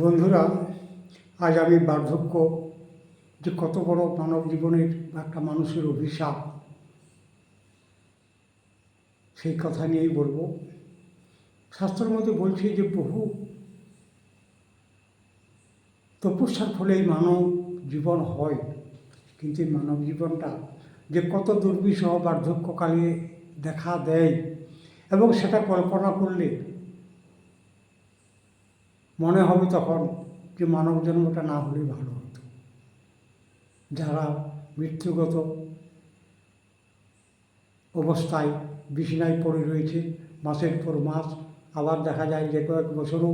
বন্ধুরা, আজ আমি বার্ধক্য, যে কত বড় মানব জীবনের একটা মানুষের অভিশাপ, সেই কথা নিয়েই বলব। শাস্ত্রের মধ্যে বলছে যে বহু তপস্যার ফলে মানব জীবন হয়, কিন্তু এই মানব জীবনটা যে কত দুর্বিষহ বার্ধক্যকালে দেখা দেয় এবং সেটা কল্পনা করলে মনে হবে তখন যে মানব জন্মটা না হলেই ভালো হতো। যারা মৃত্যুগত অবস্থায় বিছানায় পড়ে রয়েছে, মাসের পর মাস আবার দেখা যায় যে কয়েক বছরও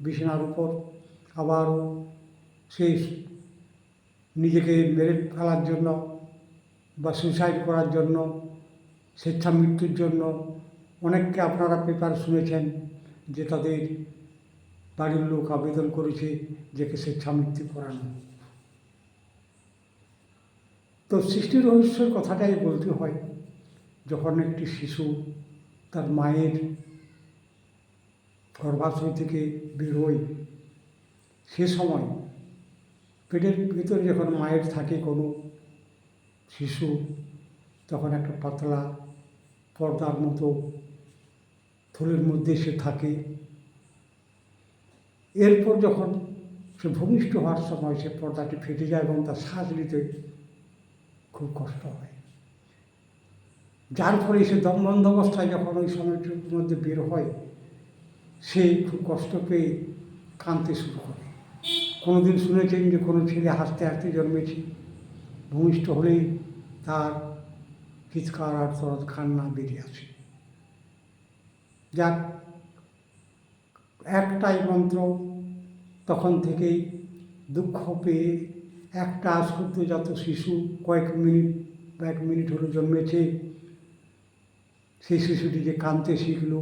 বিছানার উপর আবারও সেই নিজেকে মেরে ফেলার জন্য বা সুইসাইড করার জন্য স্বেচ্ছা মৃত্যুর জন্য অনেককে আপনারা পেপার শুনেছেন যে তাদের বাড়ির লোক আবেদন করেছে যে কে স্বেচ্ছা মৃত্যু করানো। তো সৃষ্টি রহস্যের কথাটাই বলতে হয়, যখন একটি শিশু তার মায়ের গর্ভাশয় থেকে বেরোয় সে সময় পেটের ভিতরে যখন মায়ের থাকে কোনো শিশু, তখন একটা পাতলা পর্দার মতো থলের মধ্যে সে থাকে। এরপর যখন সে ভূমিষ্ঠ হওয়ার সময় সে পর্দাটি ফেটে যায় এবং তার শ্বাস নিতে খুব কষ্ট হয়। যার ফলে সে দম বন্ধ অবস্থায় যখন ওই সময়টির মধ্যে বের হয়, সে খুব কষ্ট পেয়ে কাঁদতে শুরু করে। কোনোদিন শুনেছেন যে কোনো ছেলে হাসতে হাসতে জন্মেছে। ভূমিষ্ঠ হলেই তার চিৎকার আর তরত খান্না বেরিয়ে আসে। যাক একটাই মন্ত্র, তখন থেকেই দুঃখ পেয়ে একটা সদ্যজাত শিশু কয়েক মিনিট বা এক মিনিট হলো জন্মেছে। সেই শিশুটি যে কাঁদতে শিখল,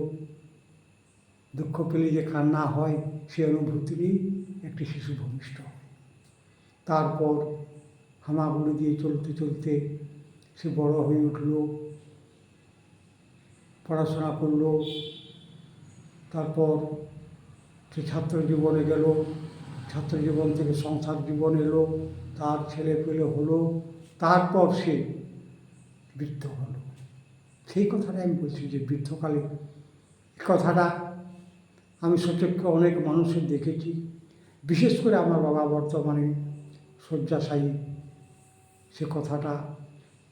দুঃখ পেলে যে কান্না হয়, সে অনুভূতি নিয়েই একটি শিশু ভূমিষ্ঠ তারপর হামাগুড়ি দিয়ে চলতে চলতে সে বড় হয়ে উঠল, পড়াশোনা করল, তারপর ছাত্র জীবনে গেল ছাত্র জীবন থেকে সংসার জীবন এলো, তার ছেলে পেলে হলো, তারপর সে বৃদ্ধ হলো। সেই কথাটা আমি বলছি যে বৃদ্ধকালে কথাটা আমি সচক্ষে অনেক মানুষের দেখেছি। বিশেষ করে আমার বাবা বর্তমানে শয্যাশায়ী। সে কথাটা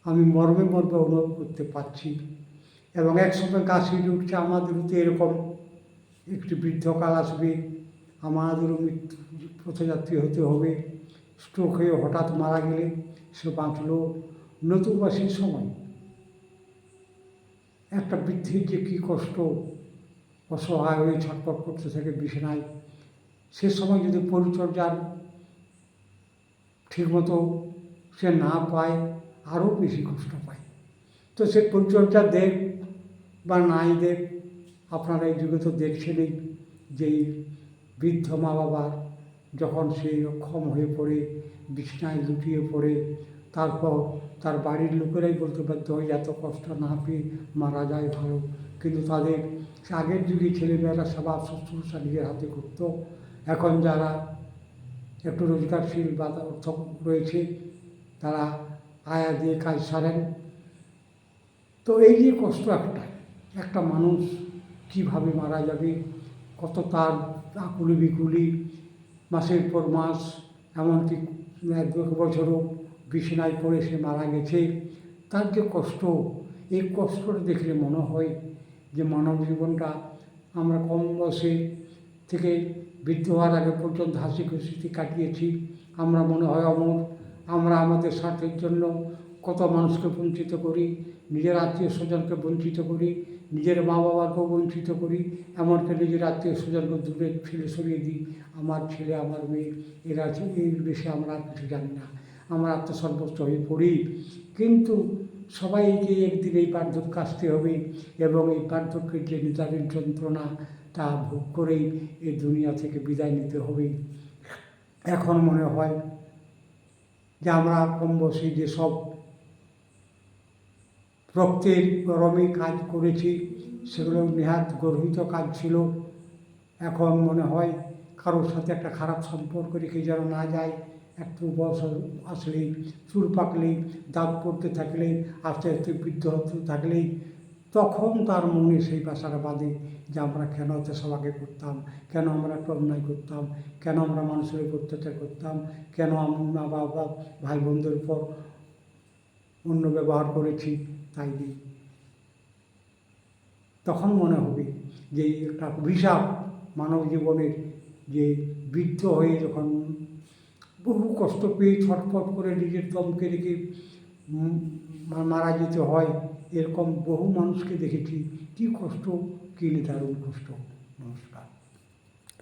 আমি মর্মে মর্মে অনুভব করতে পারছি এবং একসময় গা শিরে উঠছে আমাদেরও তো এরকম একটি বৃদ্ধকাল আসবে, আমাদেরও মৃত্যু পথযাত্রী হতে হবে। স্ট্রোক হয়ে হঠাৎ মারা গেলে সে বাঁচলো নতুবা সেই সময়। একটা বৃদ্ধির যে কী কষ্ট, অসহায় হয়ে ছটপট করতে থাকে বিছানায়, সে সময় যদি পরিচর্যার ঠিকমতো সে না পায়, আরও বেশি কষ্ট পায়। তো সে পরিচর্যা দেখ বা নাই দেখ আপনারা এই যুগে তো দেখছেনই যে বৃদ্ধ মা বাবার যখন সে অক্ষম হয়ে পড়ে, বিছানায় লুটিয়ে পড়ে, তারপর তার বাড়ির লোকেরাই বলতে বাধ্য হয় এত কষ্ট না পেয়ে মারা যায় ভালো। কিন্তু তাদের আগের যুগে ছেলেমেয়েরা সবার শুশ্রূষা নিজের হাতে করত। এখন যারা একটু রোজগারশীল বা অর্থ রয়েছে, তারা আয়া দিয়ে কাজ সারেন। তো এই যে কষ্ট একটা একটা মানুষ কীভাবে মারা যাবে, কত তার আকুলি বিকুলি মাসের পর মাস, এমনকি এক বছরও বিছানায় পড়ে সে মারা গেছে। তার যে কষ্ট, এই কষ্টটা দেখলে মনে হয় যে মানব জীবনটা আমরা কম বয়সে থেকে বৃদ্ধ হওয়ার আগে পর্যন্ত হাসি খুশিতে কাটিয়েছি। আমরা মনে হয় অমর, আমরা আমাদের স্বার্থের জন্য কত মানুষকে বঞ্চিত করি, নিজের আত্মীয় স্বজনকে বঞ্চিত করি নিজের মা বাবাকেও বঞ্চিত করি। এমনকি নিজের আত্মীয় স্বজনকে দূরে ফেলে সরিয়ে দিই। আমার ছেলে, আমার মেয়ে, এরা আছে, এই বেশি আমরা কিছু জানি না। আমরা আত্মসর্বস্ব হয়ে পড়ি। কিন্তু সবাইকে একদিন এই বার্ধক্য আসতে হবে এবং এই বার্ধক্যের যে নিদারুণ যন্ত্রণা, তা ভোগ করেই এই দুনিয়া থেকে বিদায় নিতে হবে। এখন মনে হয় যে আমরা কম বয়সে যেসব রক্তের গরমে কাজ করেছি, সেগুলো নেহাত গর্বিত কাজ ছিল। এখন মনে হয় কারোর সাথে একটা খারাপ সম্পর্ক রেখে যেন না যায় একটু বয়স আসলেই চুল পাকলেই, দাগ পড়তে থাকলেই, আস্তে আস্তে বৃদ্ধ হতে থাকলেই, তখন তার মনে সেই বাসাটা বাঁধে যে আমরা কেন এত সবাকে করতাম, কেন আমরা একটা অন্যায় করতাম, কেন আমরা মানুষের উপর অত্যাচার করতাম, কেন আমি মা বাবা ভাই বোনদের উপর অন্য ব্যবহার করেছি। তাই দিই তখন মনে হবে যে একটা অভিশাপ মানব জীবনের যে বৃদ্ধ হয়ে যখন বহু কষ্ট পেয়ে ছটফট করে নিজের দমকে রেখে মারা যেতে হয়, এরকম বহু মানুষকে দেখেছি। কী কষ্ট, কী নিদারুণ কষ্ট। নমস্কার।